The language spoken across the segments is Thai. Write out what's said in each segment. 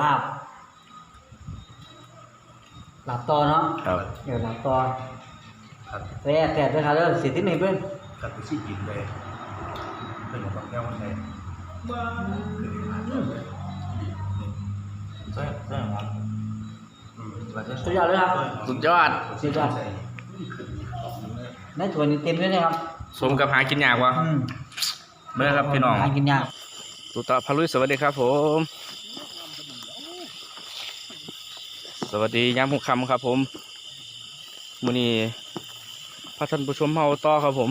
ลาบลาบต่อเนาะครับเดี๋ยวลาบต่อครับแซ่บแซ่บด้วยครับเด้อสิที่นี่เพิ่นกัดไปซี่กินเลยเป็นของแก้วมันเลยใช่ใช่ครับสุดยอดเลยครับสุดยอดสุดยอดในถ้วยนี้เต็มด้วยนะครับสมกับหากินยากวะอืมเมื่อครับพี่น้องหากินยากตุตาพาลุยสวัสดีครับผม สวัสดียามหุกคำครับผมมือนี้พาท่านผู้ชมเฮาต่อครับผม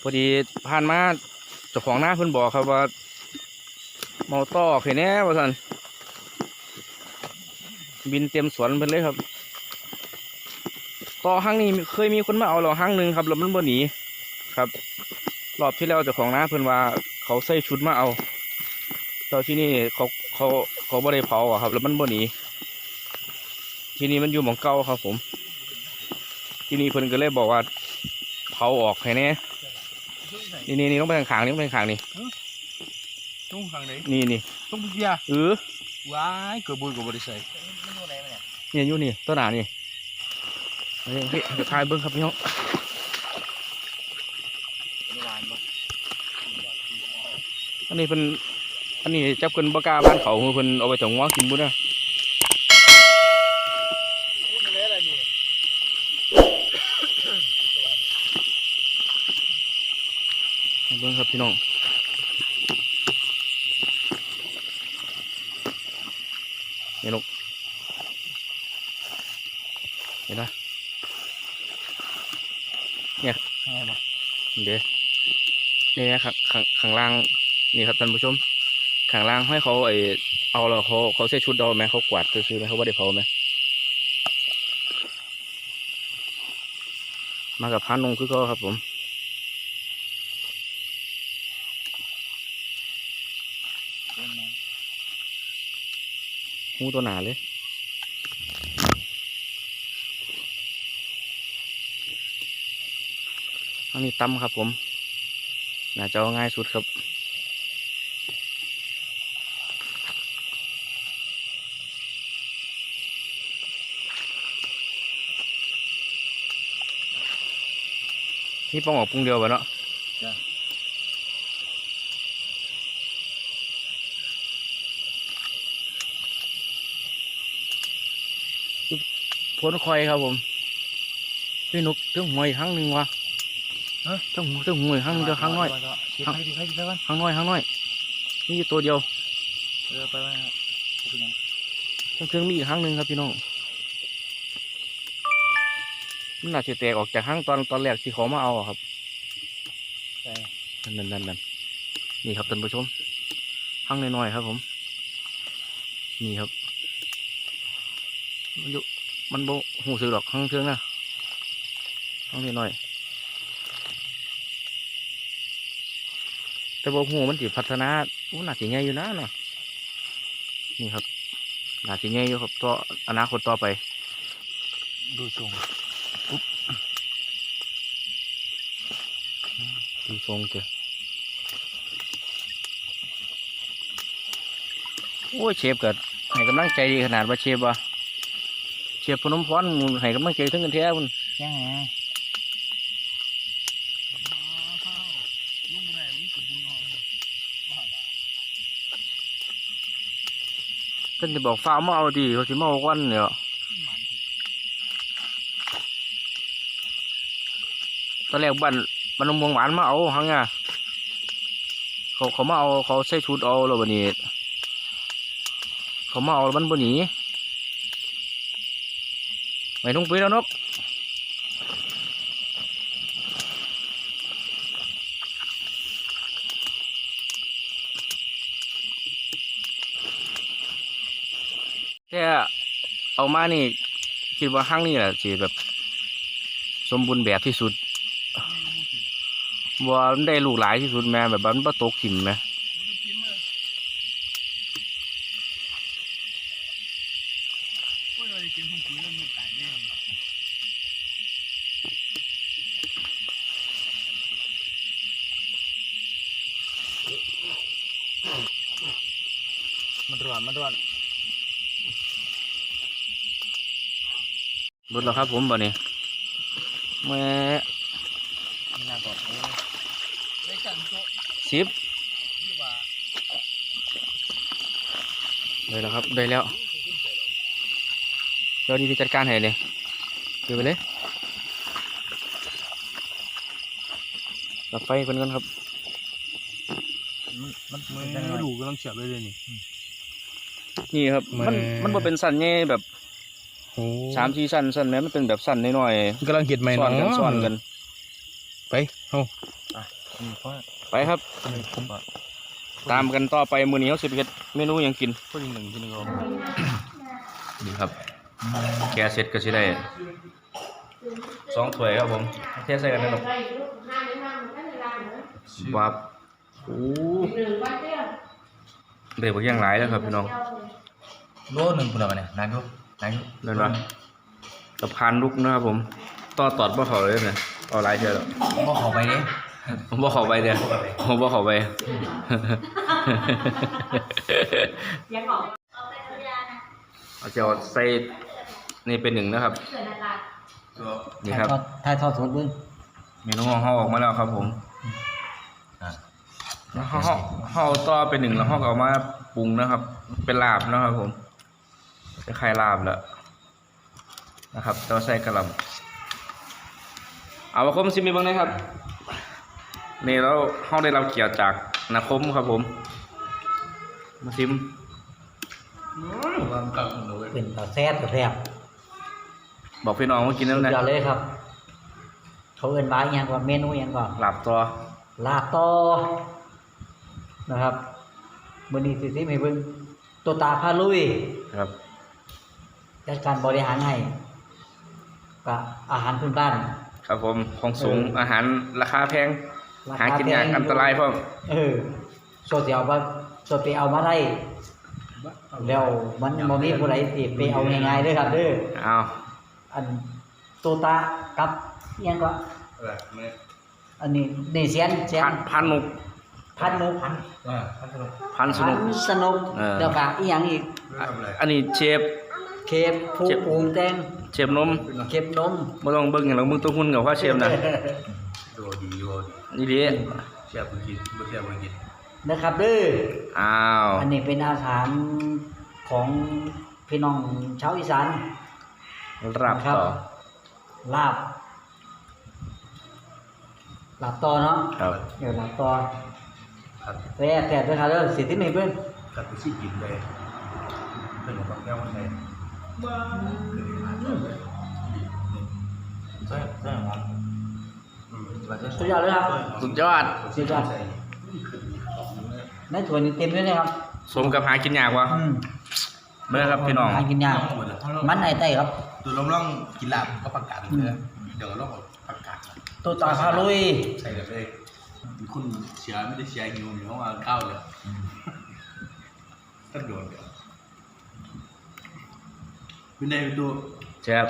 พอดีผ่านมาเจ้าของหน้าเพิ่นบอกครับว่าเมาต่อเห็นแน่ว่าซั่นบินเต็มสวนเพิ่นเลยครับ ต่อห้างนี้เคยมีคนมาเอาเราห้างหนึ่งครับแล้วมันบ่หนีครับ รอบที่แล้วเจ้าของน้าเพิ่นว่า เขาใส่ชุดมาเอา แล้วที่นี่เขาเขาเขาบ่ได้เผาอะครับ แล้วมันบ่หนีที่นี่มันอยู่หม่องเก่าครับ ผม ที่นี่เพิ่นก็เลยบอกว่าเผาออกให้แน่นี่นี่นี่ต้องไปทางขางๆนี่ต้องไปทางขางๆนี่ตุ้งข้างไหนนี่นี่ตุ้งเบียร์เออว้ายเกือบบุยกับบริษัทเนี่ยอยู่นี่ต้นหนานี่เฮ้ยเฮ้ยเดี๋ยวทายเบิ้งครับพี่น้องอันนี้เป็น อันนี้จับกันบกล้าบ้านเขาคือเพิ่นเอาไปถึงว่ากินบุ้นนะเบิ้งครับพี่น้องนี่นกเห็นไหมเนี่ยเดี๋ยวนี่นะครับข้างข้างล่างนี่ครับท่านผู้ชม ข้างล่างให้เขาไอเอาแล้วเขาเขาใส่ชุดเอาไหมเขากวาดซื้อไหมเขาไม่ได้เผาไหมมากับพานงคือเขาครับผมหูตัวหนาเลยอันนี้ตำครับผมน่าจะเอาง่ายสุดครับ นี่ป้องออกปรุงเดียวไปเนาะพ้นคอยครับผมพี่นุกเรื่องหวยครั้งหนึ่งวะเออต้องต้องหวยครั้งหนึงเดียวครั้งน้อยคิดให้ดีให้ดีแล้วกันครั้งน้อยครั้งน้อย นี่อยู่ตัวเดียวเออไปไปครับต้องเครื่องมีอีกครั้งหนึ่งครับพี่น้อง มันน่าจะแตกออกจากครั้งตอนตอนแรกที่เขามาเอาอะครับใช่นั่นนั่นนั่นนั่นนี่ครับท่านผู้ชมครั้งน้อยๆครับ ผม นี่ครับ มันอยู่มันโบหูสึกหรอกครั้งเทืองนะครั้งน้อยๆแต่บอกหูมันสิพัฒนาโอ้น่าสิใหญ่อยู่นะเนาะนี่ครับน่าสิใหญ่อยู่ครับต่ออนาคตต่อไป ดูท รงดูทรงเถอะโอ้ยเชฟเกิดให้กำลังใจดีขนาดว่าเชฟวะเชฟพนมพรให้กำลังใจถึงกันแท้คุณยังไงลุงได้ลุงกับบุญนอนเพิ่นจะบอกฟ้าวมาเอาดีเขาสิมาเอาก้อนเนี่ย ตอนแรกบ้านบ้านนมวงหวานมาเอาหังอะเขาเขามาเอาเขาใส่ชุดเอาแล้วบันนี้เขามาเอาแล้วมันบนนีไม่ต้องไปแล้วนกแค่เอามานี่คิดว่าห้างนี่แหละสิแบบ สมบูรณ์แบบที่สุด ว่ามันได้ลูกหลายที่สุดแม่แบบว่ามันบ่ตกถิ่มไหมโอ้ยเราจะกินของปุ๋ยแล้วมีตายแน่มันร้อนมันร้อนเบิดแล้วครับผมบ่นี้แหม่ นี่น่าบอกโอ้ไม่สั่งโต๊ะสิบหรือว่าได้แล้วครับได้แล้วเดี๋ยวดีพี่จัดการให้เลยเดี๋ยวไปเลยดับไฟเพิ่นกันครับ มันมันไม่มันจะดูกำลังเฉียบเลยเลยนี่ นี่ครับ มันแหม่มันบ่เป็นสั้นใหญ่แบบโอ้สามสี่สั้นสั้นแหมมันเป็นแบบสั้นน้อยกำลังเห็ดใหม่ๆซ้อนกันเนาะซ้อนกัน ไปเฮาอืมเพราะไปครับผมว่าตามกันต่อไปมื้อนี้เฮาสิไปเฮ็ดเมนูหยังกินคนหนึ่งคนหนึ่งเอานี่ครับ แกะเสร็จก็สิได้สองถ้วยครับผมเทใส่กันได้หรอกวับโอ้เดี๋ยวบ่ยังหลายแล้วครับพี่น้องโลหนึ่งคุณเอาไปเนี่ยนายกนายกเห็นปะสะพานลุกนะครับผมต่อตอดบ่เขาเลยเนี่ย เอาหลายเทื่อแล้วก็ขอไปดิผมบ่เข้าไปเด้อผมบ่เข้าไปยังออกเอาไปทำยานะเอาจะเอาใส่นี่เป็นหนึ่งนะครับเกิดอะไรนี่ครับถ่ายทอดสดเบิ้งเมนูของเฮาออกมาแล้วครับผมอ่าแล้วเฮาเฮาเฮาต่อเป็นหนึ่งแล้วเฮาก็เอามาปรุงนะครับ เป็นลาบนะครับผมเป็นไข่ลาบแล้วนะครับต่อใส่กระหลำ เอาว่าคมซิมีเบ้างนะครับนี่แล้วเฮาได้รับเกียรติจากนาคมครับผม มาซิมความกังเลยเป็นตาแซ่บกับแซ่บบอกพี่น้องว่ากินแล้วสุดนะยอดเลยครับ เขาเอิ้นว่าอหยังว่าเมนูอหยังก่อนหลับตัวลาบต่อนะครับมื้อนี้สิสิให้เบิ่งตัวตาพาลุยครับจัดการบริหารให้กับอาหารพื้นบ้าน ครับผมของสูงเออออาหารราคาแพงรหาคกินยากแพง อันตรายพร้อมเออโซเสียเอามาโซไปเอามาได้แล้วมันบ่มีผู้ใดสิไปเอาง่ายๆเด้อครับเด้อเอาอันตัวตากับอิหยังก็อะไรไม่อันนี้นี่เสียนเสียนพันพันนุกพันนุกพันอ่าท่านสนุกพันสพันุนกสนุกเออ แล้วก็อีหยังอีกไม่ทำอะไรอันนี้เชฟ เคฟผู้เจ็บปรุงแต่งเชฟนมเคฟนมไม่ต้องเบิ่งอย่างเราเบิ่งตัวหุ่นกับว่าเชฟนะดูดีดูดีนี่ดิเฉียบไปกินไม่เฉียบไปกินนะครับเด้ออ้าวอันนี้เป็นอาหารของพี่น้องชาวอีสานรับครับต่อลาบลาบต่อเนาะครับเดี๋ยวลาบต่อครับแซ่บแซ่บด้วยครับเด้อสิที่นี่เพิ่นกัดไปชี้กินเลยเป็นของแก้วมันเลย ใช่ใช่ครับสุดยอดเลยครับ สุดยอด สุดยอดในถ้วนี้เต็มเลยนะครับสมกับหากินยากวะอืมเมื่อครับพี่น้อง หากินยาก มันไอไต้ครับตัวลองลองกินลาบก็ประกาศเลยเดี๋ยวเราประกาศตัวตาพาลุยใช่เลยคุณเชียร์ไม่ได้เชียร์ฮิวเหนียวมาเข้าเลยต้นโดนเดี๋ยว เป็นไงตัวเชฟ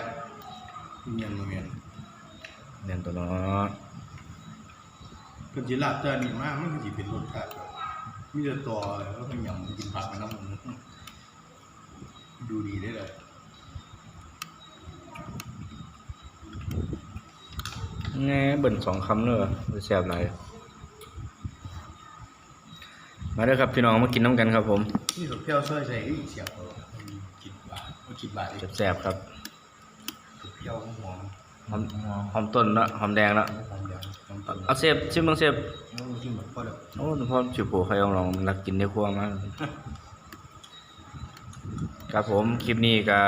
เมียนเมียนเรียนตัวเนาะเป็นจิลาบเจ้านี่มากมันก็จะเป็นรสชาติมีแต่ตัวแล้วก็ยำกินผักไปน้ำมันดูดีได้เลยแง่เบิ่นสองคำเนอะจะแซ่บหลายมาเด้อครับพี่น้องมากินน้ำกันครับผม นี่สุดเปรี้ยวช่วยใส่อีกเสียบกิน กิบาทแซ่บๆครับเปรี้ยวหอมหอมหอมต้นละหอมแดงละหอมเดียวหอมตัดเอาเซฟชิมบ้างเซฟจริงแบบก็แบบโอ้พ่อจิ๋วโผใครเอาลองมันรักกินในครัวมากครับผมคลิปนี้ก็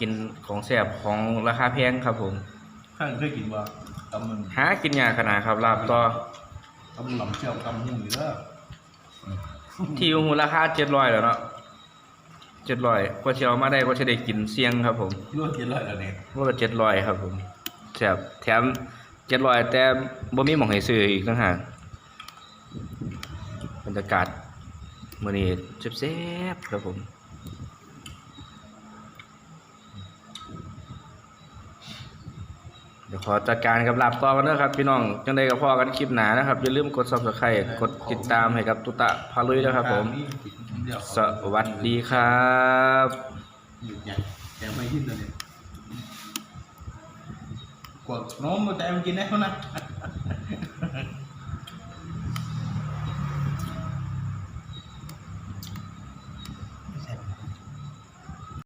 กินของแซ่บของราคาแพงครับผมข้างเคยกินว่าตำมันหากินยากขนาดครับลาบต่อตำหล่ำเชี่ยวตำหูอยู่แล้วที่หูราคาเจ็ดร้อยแล้วเนาะ เจ็ดร้อยกว่าจะเอามาได้ก็จะได้กินเสี่ยงครับผมรวดเย็นเลยแล้วเนี่ยว่าเจ็ดร้อยครับผมแซ่บแถมเจ็ดร้อยแต่บ่มีหมองให้ซื้ออีกต่างหากบรรยากาศมื้อนี้แซ่บๆครับผม เดี๋ยวขอจัดการกับลาบต่อกันนะครับ พี่น้องจังไดก็พอกันคลิปหนานะครับอย่าลืมกดซับสไครต์กดติดตามให้กับตุตะพาลุยนะครับ ผม สวัสดีครับอยู่ใหญ่แกไม่ขึ้นเลยกดน้องมาแต่มันกินได้เท่านั้น